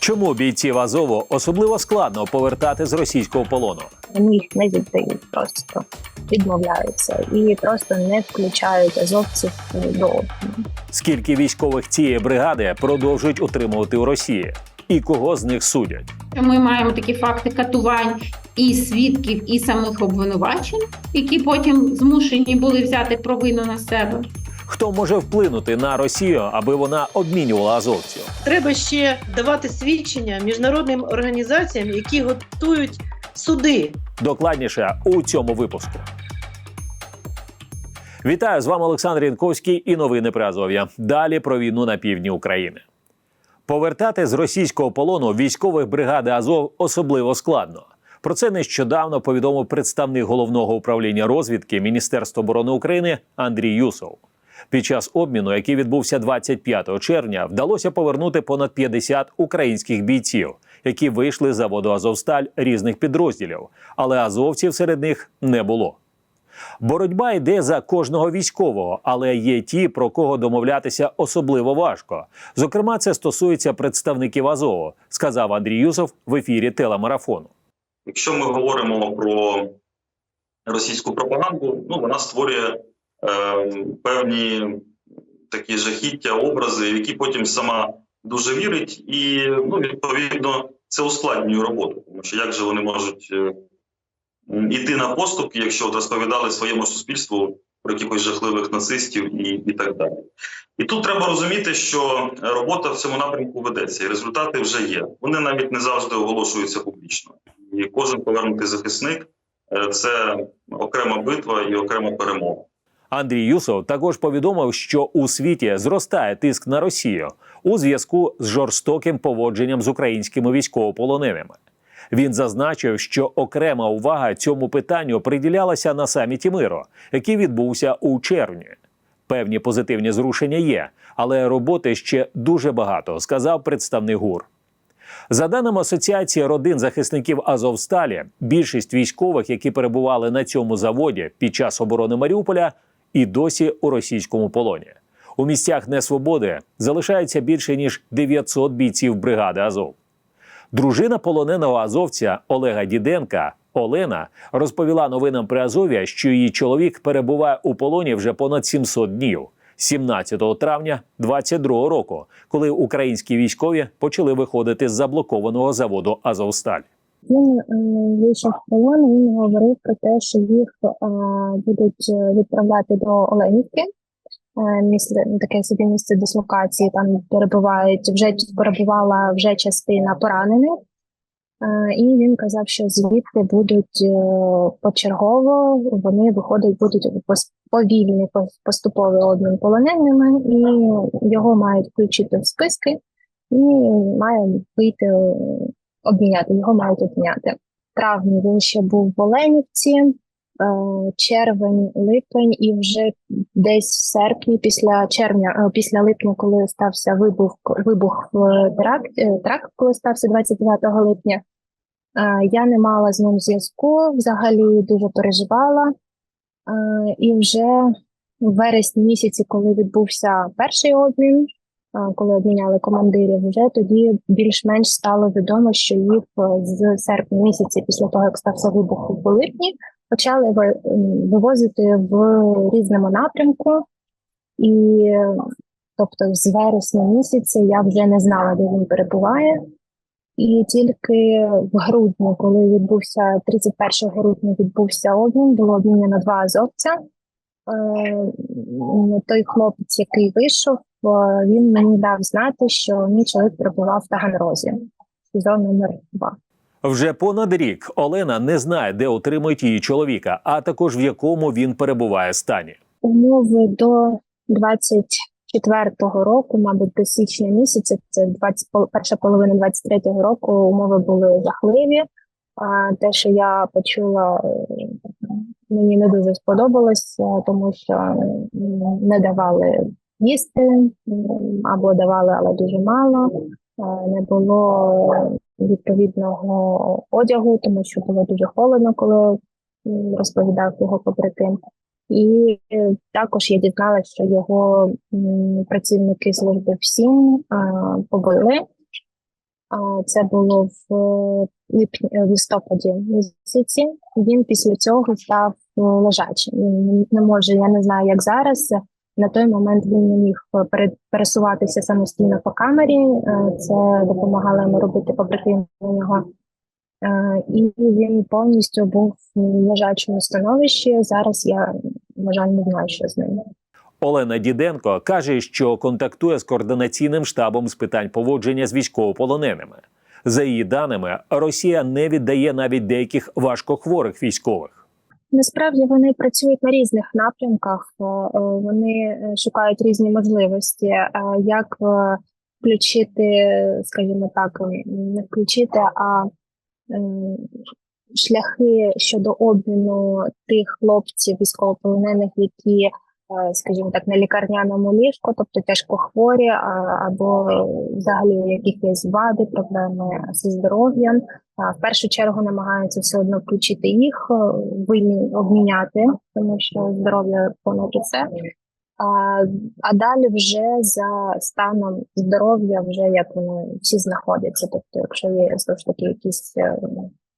Чому бійців Азову особливо складно повертати з російського полону? Вони їх не віддають просто відмовляються і просто не включають азовців е, до обміну. Скільки військових цієї бригади продовжують утримувати у Росії? І кого з них судять? Ми маємо такі факти катувань і свідків, і самих обвинувачень, які потім змушені були взяти провину на себе. Хто може вплинути на Росію, аби вона обмінювала азовців? Треба ще давати свідчення міжнародним організаціям, які готують суди Докладніше у цьому випуску. Вітаю з вами Олександр Янковський і новини про Азов'я. Далі про війну на півдні України. Повертати з російського полону військових бригади Азов особливо складно. Про це нещодавно повідомив представник головного управління розвідки Міністерства оборони України Андрій Юсов. Під час обміну, який відбувся 25 червня, вдалося повернути понад 50 українських бійців, які вийшли з заводу Азовсталь різних підрозділів, але азовців серед них не було. Боротьба йде за кожного військового, але є ті, про кого домовлятися особливо важко. Зокрема, це стосується представників Азову, сказав Андрій Юсов в ефірі телемарафону. Якщо ми говоримо про російську пропаганду, ну вона створює певні такі жахіття, образи, в які потім сама дуже вірить, і ну відповідно це ускладнює роботу, тому що як же вони можуть е, іти на поступки, якщо от розповідали своєму суспільству про якихось жахливих нацистів і, і так далі. І тут треба розуміти, що робота в цьому напрямку ведеться, і результати вже є. Вони навіть не завжди оголошуються публічно. І кожен повернутий захисник е, це окрема битва і окрема перемога. Андрій Юсов також повідомив, що у світі зростає тиск на Росію у зв'язку з жорстоким поводженням з українськими військовополоненими. Він зазначив, що окрема увага цьому питанню приділялася на саміті миру, який відбувся у червні. Певні позитивні зрушення є, але роботи ще дуже багато, сказав представник ГУР. За даними Асоціації родин захисників Азовсталі, більшість військових, які перебували на цьому заводі під час оборони Маріуполя, і досі у російському полоні. У місцях несвободи залишається більше ніж 900 бійців бригади Азов. Дружина полоненого азовця Олега Діденка Олена розповіла новинам при Азов'я, що її чоловік перебуває у полоні вже понад 700 днів. 17 травня 22 року, коли українські військові почали виходити з заблокованого заводу Азовсталь. Він е, вийшов в полон. Він говорив про те, що їх е, будуть е, відправляти до Оленівки. Місце таке собі місце дислокації. Там перебувають вже перебувала вже частина поранених. І він казав, що звідти будуть почергово вони виходять, будуть повільний пос- поступовий обмін полоненими, і його мають включити в списки, і має вийти обміняти. Його мають обміняти. Травні він ще був в Оленівці, е, червень, липень, і вже десь в серпні, після червня, е, після липня, коли стався вибух, вибух в теракт, е, коли стався 29 липня. Я не мала з ним зв'язку, взагалі дуже переживала. І вже в вересні місяці, коли відбувся перший обмін, коли обміняли командирів, вже тоді більш-менш стало відомо, що їх е, з серпня місяці, після того як стався вибух в липні, почали вивозити в різному напрямку. І тобто з вересня місяця я вже не знала, де він перебуває. І тільки в грудні, коли відбувся 31 грудня, відбувся обмін, було обміняно два азовця. Е, Той хлопець, який вийшов, е, він мені дав знати, що мій чоловік перебував в Таганрозі, сезон номер 2. Вже понад рік Олена не знає, де утримують її чоловіка, а також в якому він перебуває стані. Умови до 24-го року, мабуть, до січня місяця, це 20, пол- перша половина 23-го року, умови були жахливі. А те, що я почула, мені не дуже сподобалось, тому що не давали їсти або давали, але дуже мало. Е, Не було відповідного одягу, тому що було дуже холодно, коли розповідав його побратим. І е, також я дізналася, що його працівники служби всім побили. Це було в е, липні е, в листопаді місяці. Він після цього став е, лежачим. Він не може, я не знаю, як зараз. На той момент він не міг пересуватися самостійно по камері. Е, Це допомагали йому робити побратими нього. Е, І він повністю був в лежачому становищі. Зараз я, на жаль, не знаю, що з ним. Олена Діденко каже, що контактує з координаційним штабом з питань поводження з військовополоненими. За її даними, Росія не віддає навіть деяких важкохворих військових. Насправді вони працюють на різних напрямках. е, е, Вони е, шукають різні можливості, як включити, скажімо так, не включити, а шляхи щодо обміну тих хлопців військовополонених, які, скажімо так, на лікарняному ліжку, тобто тяжко хворі, або взагалі є вади, проблеми зі здоров'ям. В першу чергу намагаються все одно включити їх, е, обміняти, тому що здоров'я понад усе. А, а далі вже за станом здоров'я, вже як вони всі знаходяться. Тобто, якщо є знову ж таки якісь е,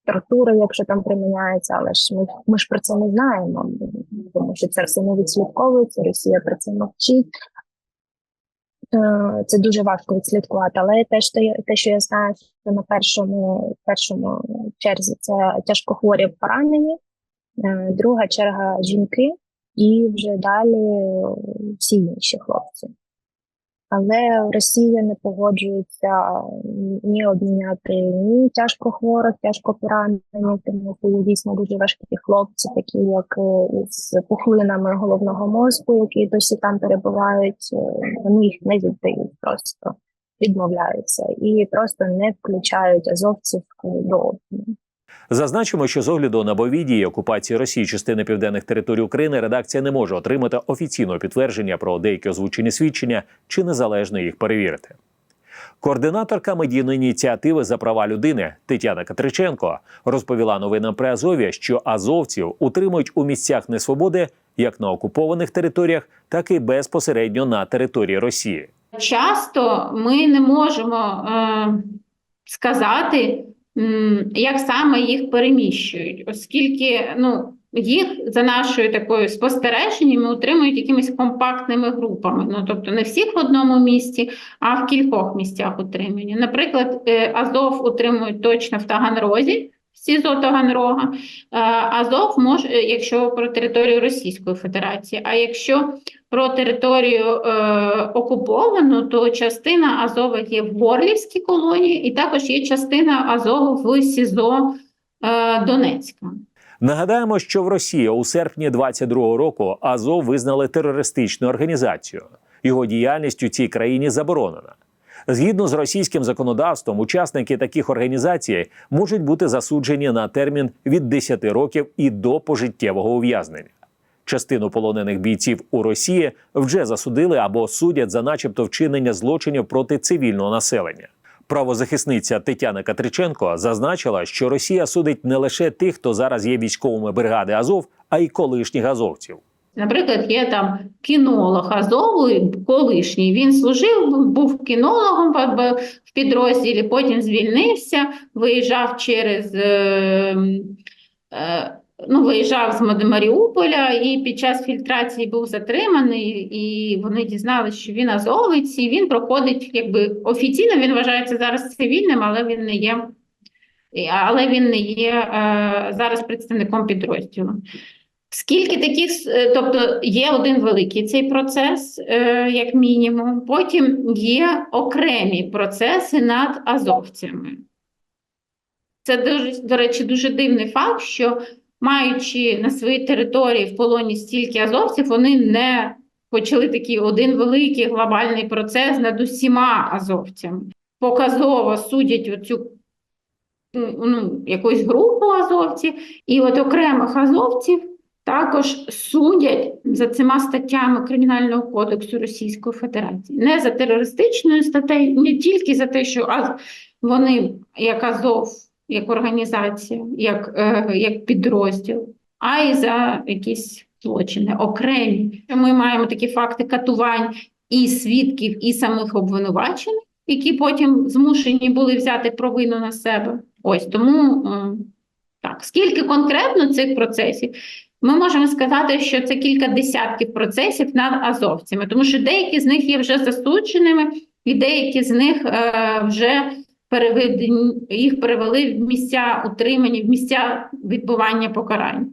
тортури, якщо там приміняються, але ж ми, ми ж про це не знаємо, тому що це все не відслідковується, Росія про це мовчить. Е, Це дуже важко відслідкувати, але те, що я, те, що я знаю, що на першому, першому черзі це тяжкохворі поранені, е, друга черга жінки, і вже далі всі інші хлопці. Але Росія не погоджується ні обміняти ні тяжко хворих, тяжко поранених, тому що дійсно дуже важкі хлопці, такі як е, з пухлинами головного мозку, які досі там перебувають. е, Вони їх не віддають, просто відмовляються і просто не включають азовців до обміну. Зазначимо, що з огляду на бойові дії окупації Росії частини південних територій України редакція не може отримати офіційного підтвердження про деякі озвучені свідчення чи незалежно їх перевірити. Координаторка медійної ініціативи за права людини Тетяна Катриченко розповіла новинам при Азові, що азовців утримують у місцях несвободи як на окупованих територіях, так і безпосередньо на території Росії. Часто ми не можемо е, сказати, як саме їх переміщують, оскільки ну, їх за нашою такою спостереженнями утримують якимись компактними групами. Ну, тобто не всіх в одному місці, а в кількох місцях утримання. Наприклад, е, Азов утримують точно в Таганрозі. СІЗО Таганрога, Е, Азов може, якщо про територію Російської Федерації, а якщо про територію е, окуповану, то частина Азова є в Горлівській колонії, і також є частина Азову в СІЗО е, Донецька. Нагадаємо, що в Росії у серпні 22-го року Азов визнали терористичною організацією. Його діяльність у цій країні заборонена. Згідно з російським законодавством, учасники таких організацій можуть бути засуджені на термін від 10 років і до пожиттєвого ув'язнення. Частину полонених бійців у Росії вже засудили або судять за, начебто, вчинення злочинів проти цивільного населення. Правозахисниця Тетяна Катриченко зазначила, що Росія судить не лише тих, хто зараз є військовими бригади Азов, а й колишніх азовців. Наприклад, є там кінолог Азову, колишній. Він служив, був кінологом в- підрозділі, потім звільнився, виїжджав через. е, е, Ну, виїжджав з Маріуполя і під час фільтрації був затриманий, і вони дізналися, що він азовець, і він проходить, якби офіційно він вважається зараз цивільним, але він не є, але він не є е, зараз представником підрозділу. Скільки таких, е, тобто є один великий цей процес, е, як мінімум, потім є окремі процеси над азовцями. Це дуже, до речі, дуже дивний факт, що маючи на своїй території в полоні стільки азовців, вони не почали такий один великий глобальний процес над усіма азовцями. Показово судять оцю ну, якусь групу азовців, і от окремих азовців також судять за цими статтями Кримінального кодексу Російської Федерації. Не за терористичною статтею, не тільки за те, що вони, як Азов, як організація, як, е, як підрозділ, а й за якісь злочини окремі. Ми маємо такі факти катувань і свідків, і самих обвинувачених, які потім змушені були взяти провину на себе. Ось тому е, так, скільки конкретно цих процесів? Ми можемо сказати, що це кілька десятків процесів над азовцями, тому що деякі з них є вже засудженими, і деякі з них е, вже переведені, їх перевели в місця утримання, в місця відбування покарань.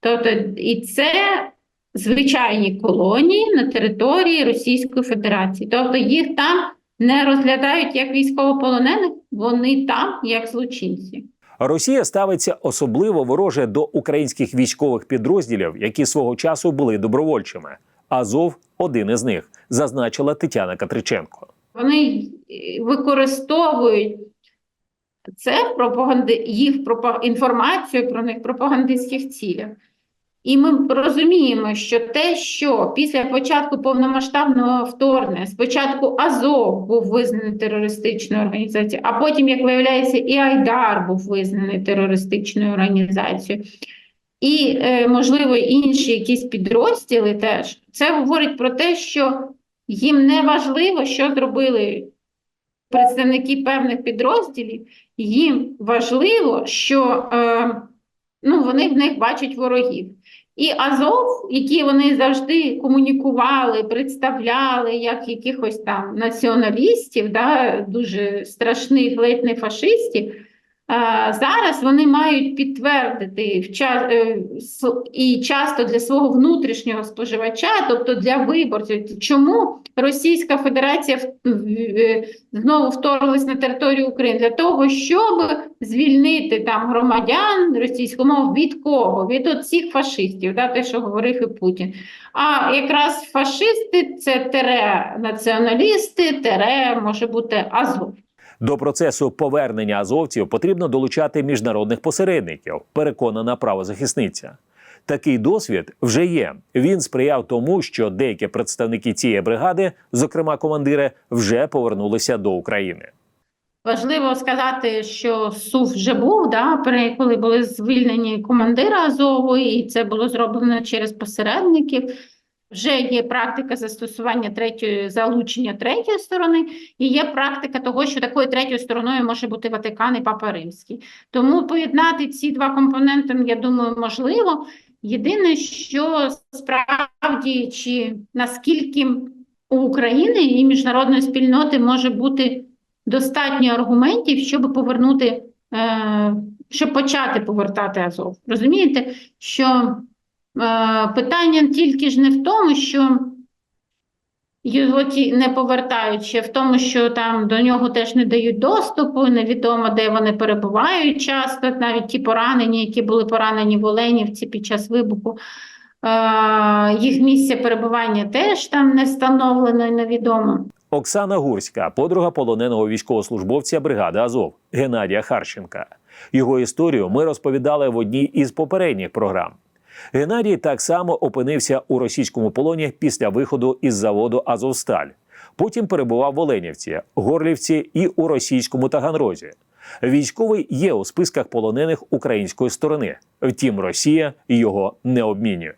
Тобто, і це звичайні колонії на території Російської Федерації. Тобто їх там не розглядають як військовополонених, вони там як злочинці. Росія ставиться особливо вороже до українських військових підрозділів, які свого часу були добровольчими. Азов один із них, зазначила Тетяна Катриченко. Вони е, використовують це пропаганди, їх інформацію про них пропагандистських цілях. І ми розуміємо, що те, що після початку повномасштабного вторгнення, спочатку Азов був визнаний терористичною організацією, а потім, як виявляється, і Айдар був визнаний терористичною організацією, і, е, можливо, інші якісь підрозділи теж, це говорить про те, що їм не важливо, що зробили представники певних підрозділів, їм важливо, що е, ну, вони в них бачать ворогів. І Азов, які вони завжди комунікували, представляли як якихось там націоналістів, да, дуже страшних, ледь не фашистів, зараз вони мають підтвердити в час, е, і часто для свого внутрішнього споживача, тобто для виборців, чому Російська Федерація е, знову вторглась на територію України для того, щоб звільнити там громадян російської мови від кого? Від оцих фашистів, да, те, що говорив і Путін. А якраз фашисти це тере націоналісти, тере може бути Азов. До процесу повернення азовців потрібно долучати міжнародних посередників, переконана правозахисниця. Такий досвід вже є. Він сприяв тому, що деякі представники цієї бригади, зокрема командири, вже повернулися до України. Важливо сказати, що СУВ вже був, да, при- коли були звільнені командири Азову, і це було зроблено через посередників. Вже є практика застосування третьої залучення третьої сторони, і є практика того, що такою третьою стороною може бути Ватикан і Папа Римський. Тому поєднати ці два компоненти, я думаю, можливо. Єдине, що справді чи наскільки у України і міжнародної спільноти може бути достатньо аргументів, щоб повернути, е, щоб почати повертати Азов. Розумієте, що питання тільки ж не в тому, що його не повертають, ще в тому, що там до нього теж не дають доступу, невідомо, де вони перебувають часто, навіть ті поранені, які були поранені в Оленівці під час вибуху. Е, їх місце перебування теж там не встановлено і невідомо. Оксана Гурська, подруга полоненого військовослужбовця бригади Азов Геннадія Харченка. Його історію ми розповідали в одній із попередніх програм. Геннадій так само опинився у російському полоні після виходу із заводу Азовсталь. Потім перебував в Оленівці, Горлівці і у російському Таганрозі. Військовий є у списках полонених української сторони. Втім, Росія його не обмінює.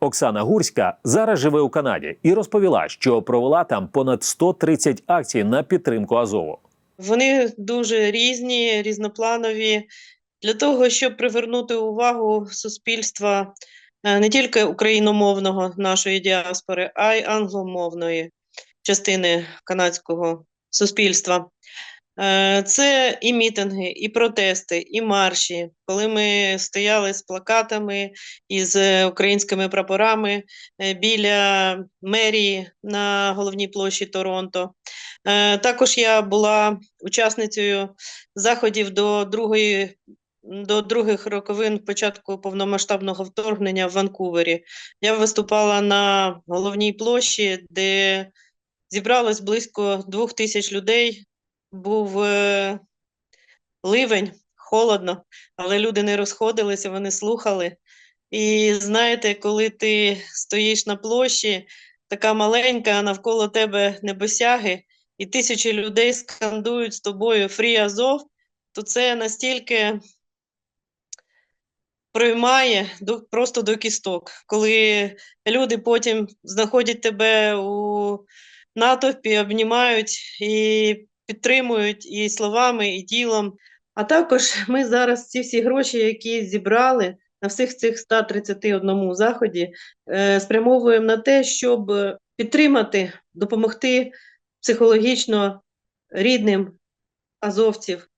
Оксана Гурська зараз живе у Канаді і розповіла, що провела там понад 130 акцій на підтримку Азову. Вони дуже різні, різнопланові для того, щоб привернути увагу суспільства е, не тільки україномовного нашої діаспори, а й англомовної частини канадського суспільства. Е, Це і мітинги, і протести, і марші, коли ми стояли з плакатами і з українськими прапорами е, біля мерії на головній площі Торонто. Також я була учасницею заходів до другої. До других роковин початку повномасштабного вторгнення в Ванкувері я виступала на головній площі, де зібралось близько двох тисяч людей. Був е, ливень, холодно, але люди не розходилися, вони слухали. І знаєте, коли ти стоїш на площі, така маленька, а навколо тебе небосяги, і тисячі людей скандують з тобою Фрі Азов, то це настільки приймає до, просто до кісток, коли люди потім знаходять тебе у натовпі, обнімають і підтримують і словами, і ділом. А також ми зараз ці всі гроші, які зібрали на всіх цих 131 заході, е, спрямовуємо на те, щоб підтримати, допомогти психологічно рідним азовців,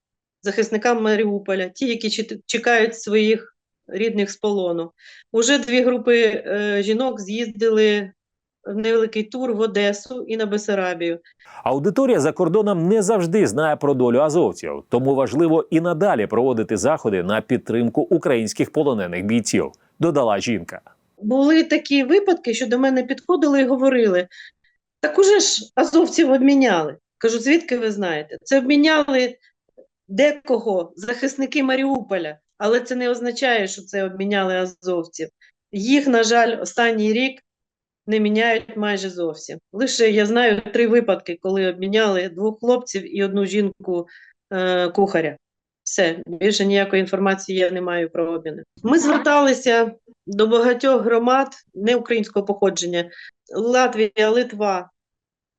захисникам Маріуполя, ті, які чекають своїх рідних з полону. Уже дві групи е, жінок з'їздили в невеликий тур в Одесу і на Бесарабію. Аудиторія за кордоном не завжди знає про долю азовців, тому важливо і надалі проводити заходи на підтримку українських полонених бійців, додала жінка. Були такі випадки, що до мене підходили і говорили: так уже ж азовців обміняли. Кажу, звідки ви знаєте? Це обміняли декого захисники Маріуполя, але це не означає, що це обміняли азовців. Їх, на жаль, останній рік не міняють майже зовсім. Лише я знаю три випадки, коли обміняли двох хлопців і одну жінку е, кухаря. Все, більше ніякої інформації я не маю про обміни. Ми зверталися до багатьох громад не українського походження, Латвія, Литва.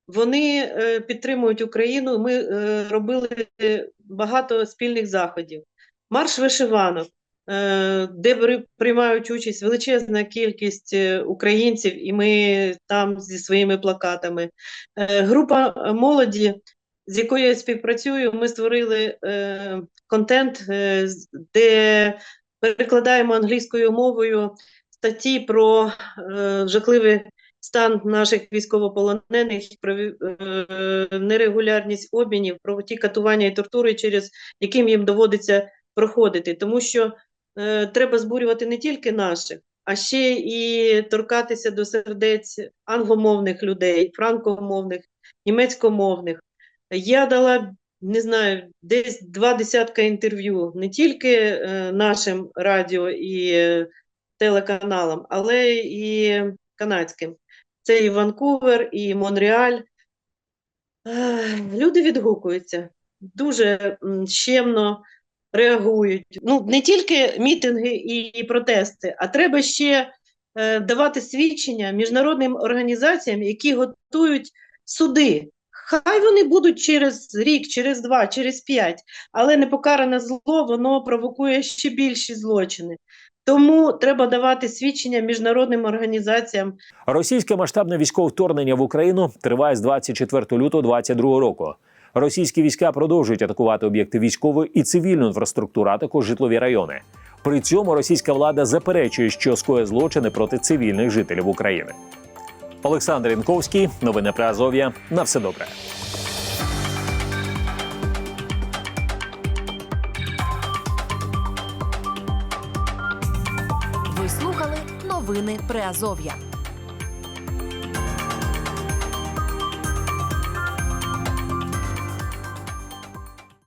Вони е, підтримують Україну. Ми е, робили багато спільних заходів. Марш вишиванок, е, де приймають участь величезна кількість е, українців, і ми там зі своїми плакатами. Е, група молоді, з якою я співпрацюю, ми створили контент, де перекладаємо англійською мовою статті про жахливий стан наших військовополонених, про нерегулярність обмінів, про ті катування і тортури, через яким їм доводиться проходити. Тому що е, треба збурювати не тільки наших, а ще і торкатися до сердець англомовних людей, франкомовних, німецькомовних. Я дала не знаю, десь два десятка інтерв'ю не тільки е, нашим радіо і е, телеканалам, але і канадським. Це і Ванкувер, і Монреаль. Люди відгукуються, дуже щемно реагують. Ну, не тільки мітинги і, протести, а треба ще е, давати свідчення міжнародним організаціям, які готують суди. Хай вони будуть через рік, через два, через п'ять, але непокаране зло воно провокує ще більші злочини. Тому треба давати свідчення міжнародним організаціям, Російське масштабне військове вторгнення в Україну триває з 24 лютого 2022 року. Російські війська продовжують атакувати об'єкти військової і цивільної інфраструктури, а також житлові райони. При цьому російська влада заперечує, що скоє злочини проти цивільних жителів України. Олександр Інковський, новини про Азов'я. На все добре. Ви слухали новини Приазов'я.